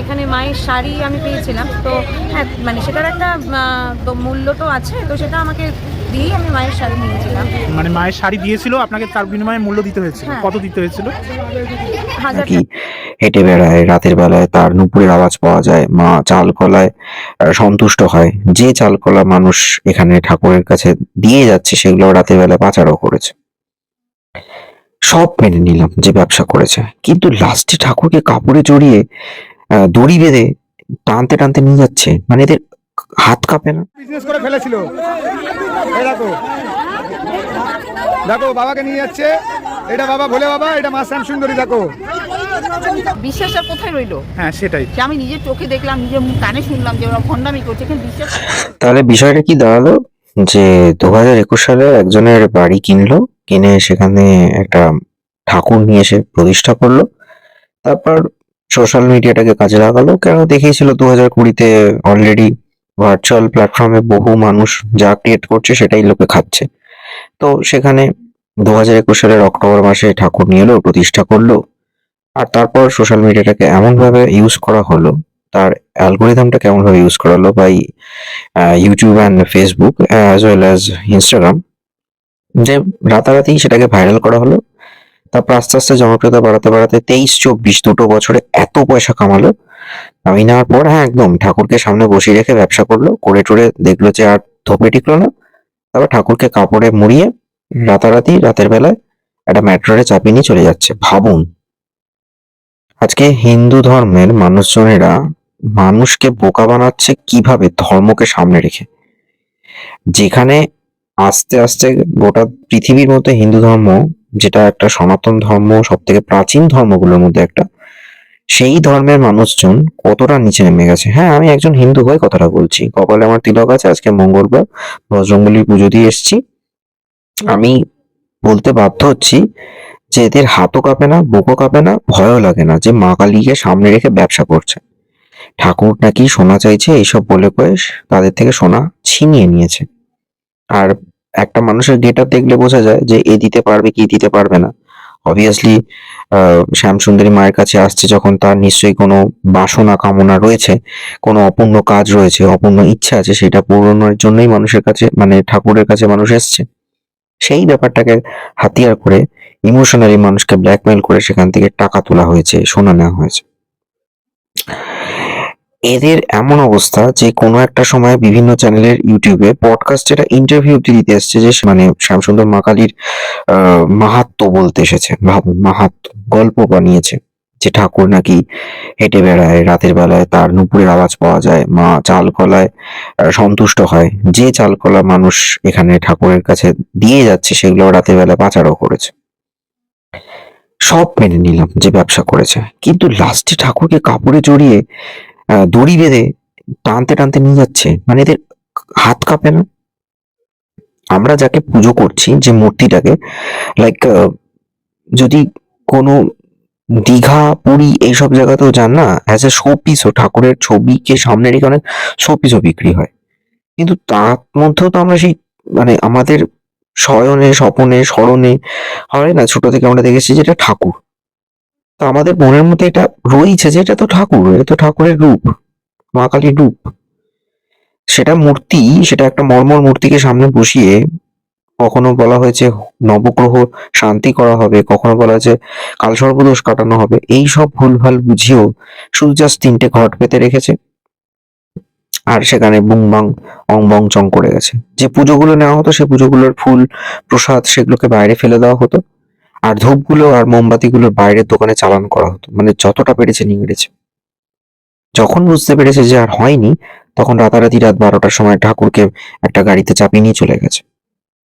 এখানে মায়ের শাড়ি আমি পেয়েছিলাম। তো হ্যাঁ মানে সেটার একটা মূল্য তো আছে তো সেটা আমাকে দিয়েই আমি মায়ের শাড়ি নিয়েছিলাম। মানে মায়ের শাড়ি দিয়েছিল আপনাকে তার বিনিময়ে মূল্য দিতে হয়েছিল। হ্যাঁ। কত দিতে হয়েছিল? হাজার নাকি হেঁটে বেড়ায় রাতের বেলায় তার নুপুরের আওয়াজ পাওয়া যায় মা চাল কলায় সন্তুষ্ট হয়। যে চাল কলা মানুষ এখানে ঠাকুরের কাছে দিয়ে যাচ্ছে সেগুলো রাতের বেলায় পাচারও করেছে। সব মেনে নিলাম যে ব্যবসা করেছে। কিন্তু লাস্টে ঠাকুরকে কাপড়ে জড়িয়ে দড়ি বেঁধে টানতে টানতে নিয়ে যাচ্ছে। মানে এদের হাত কাঁপে না। বিজনেস করে ফেলেছিল। দেখো। দেখো বাবাকে নিয়ে যাচ্ছে। এটা বাবা ভোলে বাবা এটা মা শ্যাম সুন্দরী দেখো। বিশ্বাস আর কোথায় রইল? হ্যাঁ সেটাই। যে আমি নিজের চোখে দেখলাম নিজের কানে শুনলাম যে ওরা ভণ্ডামি করছে কিন্তু বিশ্বাস তাহলে বিষয়টা কি দাঁড়াল? যে দু হাজার একুশ সালে একজনের বাড়ি কিনলো কিনে সেখানে একটা ঠাকুর নিয়ে এসে প্রতিষ্ঠা করল। তারপর সোশ্যাল মিডিয়াটাকে কাজে লাগালো। কেন দেখিয়েছিল? দু হাজার কুড়িতে অলরেডি ভার্চুয়াল প্ল্যাটফর্মে বহু মানুষ যা ক্রিয়েট করছে সেটাই লোকে খাচ্ছে। তো সেখানে দু হাজার একুশ সালের অক্টোবর মাসে ঠাকুর নিয়ে এলো, প্রতিষ্ঠা করল। আর তারপর সোশ্যাল মিডিয়াটাকে এমনভাবে ইউজ করা হলো, তার অ্যালগোরিদমটা কেমনভাবে ইউজ করা হলো by YouTube and Facebook as well as Instagram যে রাতারাতি সেটাকে ভাইরাল করা হলো। তারপর আস্তে আস্তে জনপ্রিয়তা বাড়াতে বাড়াতে তেইশ, চব্বিশ দুটো বছরে এত পয়সা কামালো। আমি নেওয়ার পর হ্যাঁ একদম ঠাকুরকে সামনে বসিয়ে রেখে ব্যবসা করল, করে টরে দেখল যে আর ধোপে টিকলো না। তারপর ঠাকুরকে কাপড়ে মুড়িয়ে রাতারাতি রাতের বেলায় একটা মেট্রোরে চাপিয়ে নিয়ে চলে যাচ্ছে। ভাবুন, আজকে হিন্দু ধর্মের মানুষজনেরা মানুষকে বোকা বানাচ্ছে কীভাবে? ধর্মকে সামনে রেখে। যেখানে আস্তে আস্তে গোটা পৃথিবীর মধ্যে হিন্দু ধর্ম যেটা একটা সনাতন ধর্ম সব থেকে প্রাচীন ধর্মগুলোর মধ্যে একটা, সেই ধর্মের মানুষজন কতটা নিচে নেমে গেছে? হ্যাঁ আমি একজন হিন্দু হয়ে কথাটা বলছি। কপালে আমার তিলক আছে, আজকে মঙ্গলবার বজরঙ্গলির পুজো দিয়ে এসেছি। আমি বলতে বাধ্য হচ্ছি যে এদের হাতও কাঁপে না, বুকও কাঁপে না, ভয়ও লাগে না যে মা কালীকে সামনে রেখে ব্যবসা করছে। ঠাকুর নাকি সোনা চাইছে, এইসব বলে কয়ে তাদের থেকে সোনা ছিনিয়ে নিয়েছে। আর একটা মানুষের গেট আপ দেখলে বোঝা যায় যে এ দিতে পারবে কি দিতে পারবে না। অবভিয়াসলি শ্যামসুন্দরী মায়ের কাছে আসছে যখন তার নিশ্চয়ই কোনো বাসনা কামনা রয়েছে, কোনো অপূর্ণ কাজ রয়েছে, অপূর্ণ ইচ্ছা আছে, সেটা পূরণের জন্যই মানুষের কাছে মানে ঠাকুরের কাছে মানুষ এসছে। সেই ব্যাপারটাকে হাতিয়ার করে ইমোশনালি মানুষকে ব্ল্যাকমেল করে সেখান থেকে টাকা তোলা হয়েছে, সোনা নেওয়া হয়েছে। এদের এমন অবস্থা যে কোনো একটা সময় বিভিন্ন চ্যানেলের ইউটিউবে পডকাস্টের ইন্টারভিউ দিতে এসছে যে মানে শ্যামসুন্দর মাকালির মাহাত্ম বলতে এসেছে ভাবুন মাহাত্ম গল্প বানিয়েছে যে ঠাকুর নাকি হেঁটে বেড়ায়, রাতের বেলায় তার নুপুরের আওয়াজ পাওয়া যায়, মা চাল কলায় সন্তুষ্ট হয়। যে চাল কলা মানুষ এখানে ঠাকুরের কাছে দিয়ে যাচ্ছে, সেগুলো রাতের বেলা পাচারও করেছে। সব মেনে নিলাম যে ব্যবসা করেছে। কিন্তু লাস্টে ঠাকুরকে কাপড়ে জড়িয়ে দড়ি বেঁধে টানতে টানতে নিয়ে যাচ্ছে। মানে এদের হাত কাঁপে না? আমরা যাকে পুজো করছি, যে মূর্তিটাকে লাইক যদি কোনো দীঘা, পুরী এইসব জায়গাতেও যান না অ্যাজ এ শো পিসও ঠাকুরের ছবিকে সামনে রেখে অনেক শো পিসও বিক্রি হয়। কিন্তু তার মধ্যেও তো আমরা সেই মানে আমাদের শয়নে, স্বপনে, স্মরণে হয় না? ছোট থেকে আমরা দেখেছি যেটা ঠাকুর। তো আমাদের মনের মধ্যে এটা রয়েছে যে এটা তো ঠাকুর, এটা তো ঠাকুরের রূপ, মা কালীর রূপ। সেটা মূর্তি, সেটা একটা মর্মর মূর্তিকে সামনে বসিয়ে কখনো বলা হয়েছে নবগ্রহ শান্তি করা হবে, কখনো বলা হয়েছে কাল সর্বদোষ কাটানো হবে। এই সব ভুলভাল বুঝিয়েও জাস্ট তিনটে ঘট পেতে রেখেছে। আর সেখানে বুং বাং, অং বং, চং করে গেছে। যে পুজোগুলো নেওয়া হতো, সে পুজোগুলোর ফুল, প্রসাদ সেগুলোকে বাইরে ফেলে দেওয়া হতো। আর ধূপগুলো আর মোমবাতিগুলো বাইরের দোকানে চালান করা হতো। মানে যতটা পেরেছে মেরেছে যখন বুঝতে পেরেছে যে আর হয়নি, তখন রাতারাতি রাত বারোটার সময় ঠাকুরকে একটা গাড়িতে চাপিয়ে নিয়ে চলে গেছে।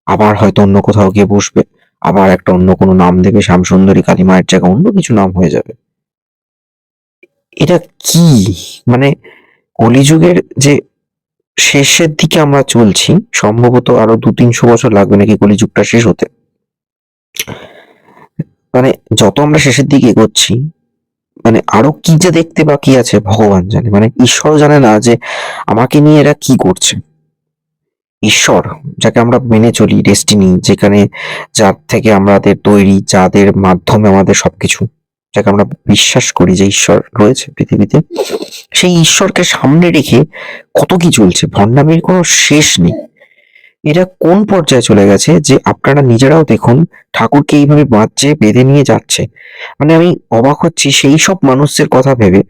আবার হয়তো অন্য কোথাও গিয়ে বসবে। আবার একটা অন্য কোনো নাম দেবে, শ্যামসুন্দরী কালী মায়ের জায়গায় অন্য কিছু নাম হয়ে যাবে। এটা কি? মানে কলিযুগের যে শেষের দিকে আমরা চলছি, সম্ভবত আরও দু তিনশো বছর লাগবে নাকি কলিযুগটা শেষ হতে। মানে যত আমরা শেষের দিকে এগোচ্ছি মানে আরও কি যে দেখতে বাকি আছে ভগবান জানে। মানে ঈশ্বর জানে না যে আমাকে নিয়ে এরা কি করছে। ঈশ্বর যাকে আমরা মেনে চলি ডেস্টিনি যেখানে যার থেকে আমাদের তৈরি, যাদের মাধ্যমে আমাদের সবকিছু, যাকে আমরা বিশ্বাস করি যে ঈশ্বর রয়েছে পৃথিবীতে, সেই ঈশ্বরকে সামনে রেখে কত কি চলছে, ভণ্ডামির কোনো শেষ নেই। এটা কোন পর্যায়ে চলে গেছে যে আপনারা নিজেরাও দেখুন ঠাকুরকে এইভাবে বাঁচছে বেঁধে নিয়ে যাচ্ছে। মানে আমি অবাক হচ্ছি সেই সব মানুষদের কথা ভেবে,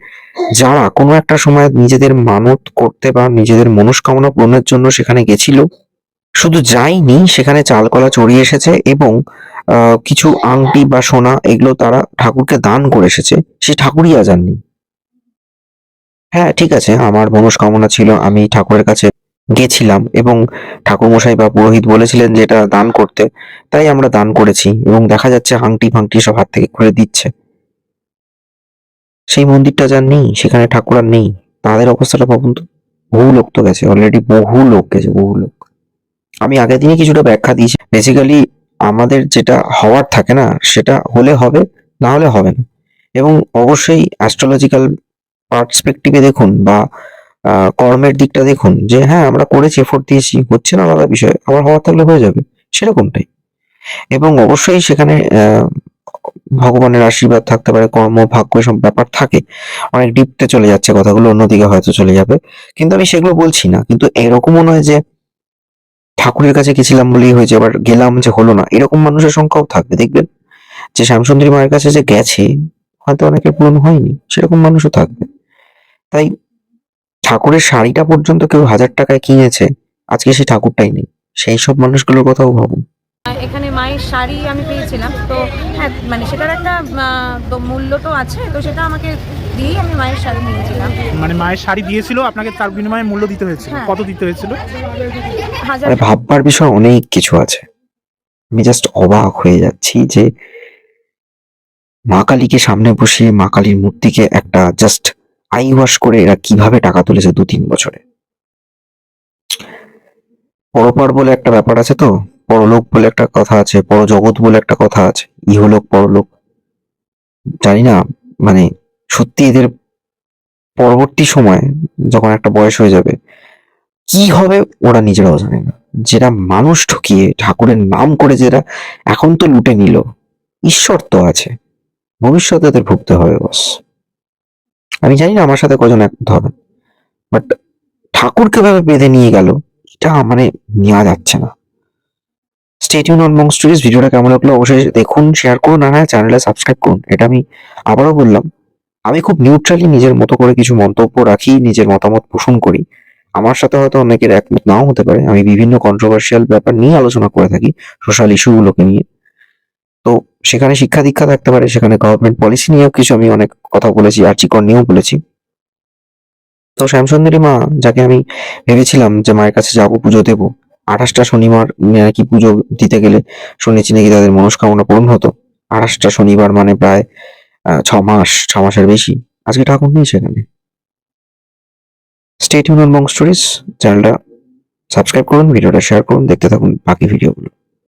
যারা কোনো একটা সময় নিজেদের মানত করতে বা নিজেদের মনস্কামনা পূরণের জন্য সেখানে গেছিল, শুধু যায়নি, সেখানে চালকলা চড়িয়ে এসেছে এবং কিছু আংটি বা সোনা এগুলো তারা ঠাকুরকে দান করে এসেছে, সে ঠাকুরই আজ আর নেই। হ্যাঁ ঠিক আছে, আমার মনস্কামনা ছিল আমি ঠাকুরের কাছে গেছিলাম এবং ঠাকুরমশাই বা পুরোহিত বলেছিলেন যে এটা দান করতে। তাই আমরা দান করেছি এবং দেখা যাচ্ছে হাংটি ফাংটি সব হাত থেকে খুলে দিচ্ছে। সেই মন্দিরটা যার নেই, সেখানে ঠাকুর আর নেই, তাদের অবস্থাটা ভাবুন তো। বহু লোক তো গেছে অলরেডি বহু লোক গেছে, বহু লোক। আমি আগের দিনে কিছুটা ব্যাখ্যা দিয়েছি। বেসিক্যালি আমাদের যেটা হওয়ার থাকে না, সেটা হলে হবে, না হলে হবে না। এবং অবশ্যই অ্যাস্ট্রোলজিক্যাল পার্সপেক্টিভে দেখুন বা কর্মের দিকটা দেখুন যে হ্যাঁ আমরা করেছি এফোর্ট দিয়েছি, হচ্ছে না আলাদা বিষয়, আবার হওয়ার থাকলে হয়ে যাবে, সেরকমটাই। এবং অবশ্যই সেখানে ভগবানের আশীর্বাদ থাকতে পারে, কর্ম, ভাগ্য এসব ব্যাপার থাকে, অনেক ডিপতে চলে যাচ্ছে কথাগুলো, অন্যদিকে হয়তো চলে যাবে। কিন্তু আমি সেগুলো বলছি না, কিন্তু এরকমও নয় যে, ঠাকুরের কাছে গেছিলাম বলেই হয়েছে এবার গেলাম যে হলো না, এরকম মানুষের সংখ্যাও থাকবে, দেখবেন? যে শ্যামসুন্দরী মায়ের কাছে যে গেছে, হয়তো অনেকের পূরণ হয়নি, সেরকম মানুষও থাকবে। তাই ঠাকুরের শাড়িটা পর্যন্ত কেউ হাজার টাকায় কিনেছে। আজকে সেই ঠাকুরটাই নেই। সেই সব মানুষগুলোর কথাও ভাবুন এখানে মায়ের শাড়ি আমি পেয়েছিলাম। তো হ্যাঁ মানে সেটার একটা তো মূল্য তো আছে। তো সেটা আমাকে দিয়েই আমি মায়ের শাড়ি নিয়েছিলাম। মানে মায়ের শাড়ি দিয়েছিল আপনাকে তার বিনিময়ে মূল্য দিতে হয়েছিল। হ্যাঁ। কত দিতে হয়েছিল? হাজার মানে ভাববার বিষয় অনেক কিছু আছে। আমি জাস্ট অবাক হয়ে যাচ্ছি যে মা কালীকে সামনে বসিয়ে মা কালীর মূর্তিকে একটা জাস্ট আই ওয়াশ করে এরা কীভাবে টাকা তুলেছে দু তিন বছরে? পরপার বলে একটা ব্যাপার আছে তো? পরলোক বলে একটা কথা আছে, পরজগৎ বলে একটা কথা আছে, ইহলোক, পরলোক। জানি না মানে সত্যি এদের পরবর্তী সময় যখন একটা বয়স হয়ে যাবে, কি হবে ওরা নিজেরাও জানে না। যেটা মানুষ ঠকিয়ে, ঠাকুরের নাম করে যেটা এখন তো লুটে নিল, ঈশ্বর তো আছে। ভবিষ্যতে তাদের ভুগতে হবে, বস। আমি জানি না আমার সাথে কজন একমত হবে। বাট ঠাকুরকে ভাবে বেঁধে নিয়ে গেল, এটা মানে নেওয়া যাচ্ছে না। স্টেটিউন অন মং স্টোরিজ ভিডিওটা কেমন লাগল অবশ্যই দেখুন শেয়ার করুন, আর হ্যাঁ চ্যানেলে সাবস্ক্রাইব করুন, এটা আমি আবারও বললাম, আমি খুব নিউট্রালি নিজের মতো করে কিছু মন্তব্য রাখি, নিজের মতামত পোষণ করি। আমার সাথে হয়তো অনেকের একমত নাও হতে পারে, আমি বিভিন্ন কন্ট্রোভার্সিয়াল ব্যাপার নিয়ে আলোচনা করে থাকি সোশ্যাল ইস্যুগুলোকে নিয়ে। তো সেখানে শিক্ষা দীক্ষা থাকতে পারে, সেখানে গভর্নমেন্ট পলিসি নিয়েও কিছু আমি অনেক কথা বলেছি আর্চিকর নিয়েও বলেছি। তো শ্যামসুন্দরী মা, যাকে আমি ভেবেছিলাম যে মায়ের কাছে যাব, পুজো দেবো, আঠাশটা শনিবার নাকি পুজো দিতে গেলে শুনেছি নাকি তাদের মনস্কামনা পূরণ হতো। আঠাশটা শনিবার মানে প্রায় ছ মাস, ছ মাসের বেশি। আজকে ঠাকুর নেই সেখানে। স্টেট ইউনিয়ন মং স্টোরিজ চ্যানেলটা সাবস্ক্রাইব করুন ভিডিওটা শেয়ার করুন, দেখতে থাকুন বাকি ভিডিওগুলো